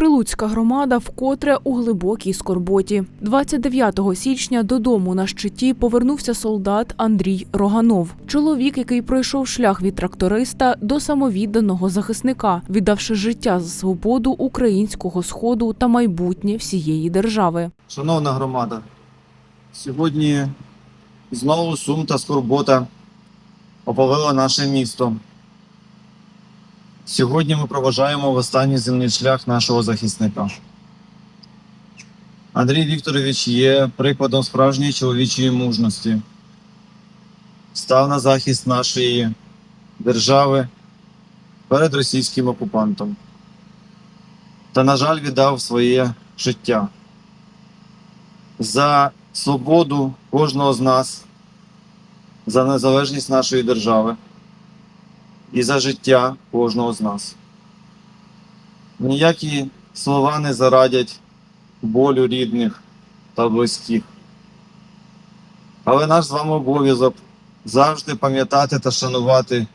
Прилуцька громада вкотре у глибокій скорботі. 29 січня додому на щиті повернувся солдат Андрій Роганов. Чоловік, який пройшов шлях від тракториста до самовідданого захисника, віддавши життя за свободу українського сходу та майбутнє всієї держави. Шановна громада, сьогодні знову сум та скорбота оповила наше місто. Сьогодні ми проважаємо в останній земний шлях нашого захисника. Андрій Вікторович є прикладом справжньої чоловічої мужності. Став на захист нашої держави перед російським окупантом. Та, на жаль, віддав своє життя за свободу кожного з нас, за незалежність нашої держави і за життя кожного з нас. Ніякі слова не зарадять болю рідних та близьких. Але наш з вами обов'язок завжди пам'ятати та шанувати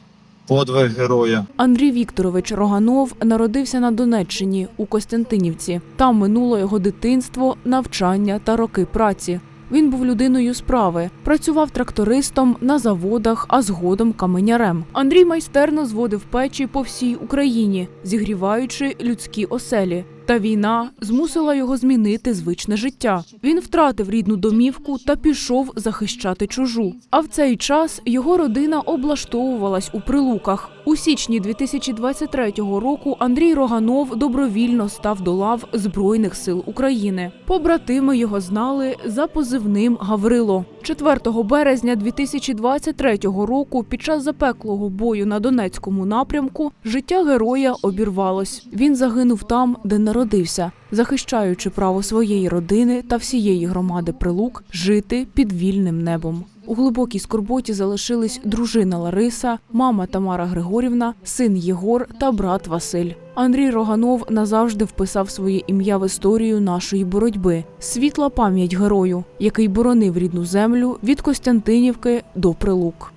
подвиг героя. Андрій Вікторович Роганов народився на Донеччині у Костянтинівці. Там минуло його дитинство, навчання та роки праці. Він був людиною справи, працював трактористом на заводах, а згодом каменярем. Андрій майстерно зводив печі по всій Україні, зігріваючи людські оселі. Та війна змусила його змінити звичне життя. Він втратив рідну домівку та пішов захищати чужу. А в цей час його родина облаштовувалась у прилуках. У січні 2023 року Андрій Роганов добровільно став до лав Збройних сил України. Побратими його знали за позивним Гаврило. 4 березня 2023 року, під час запеклого бою на Донецькому напрямку, життя героя обірвалось. Він загинув там, де народився, захищаючи право своєї родини та всієї громади Прилук жити під вільним небом. У глибокій скорботі залишились дружина Лариса, мама Тамара Григорівна, син Єгор та брат Василь. Андрій Роганов назавжди вписав своє ім'я в історію нашої боротьби. Світла пам'ять герою, який боронив рідну землю від Костянтинівки до Прилук.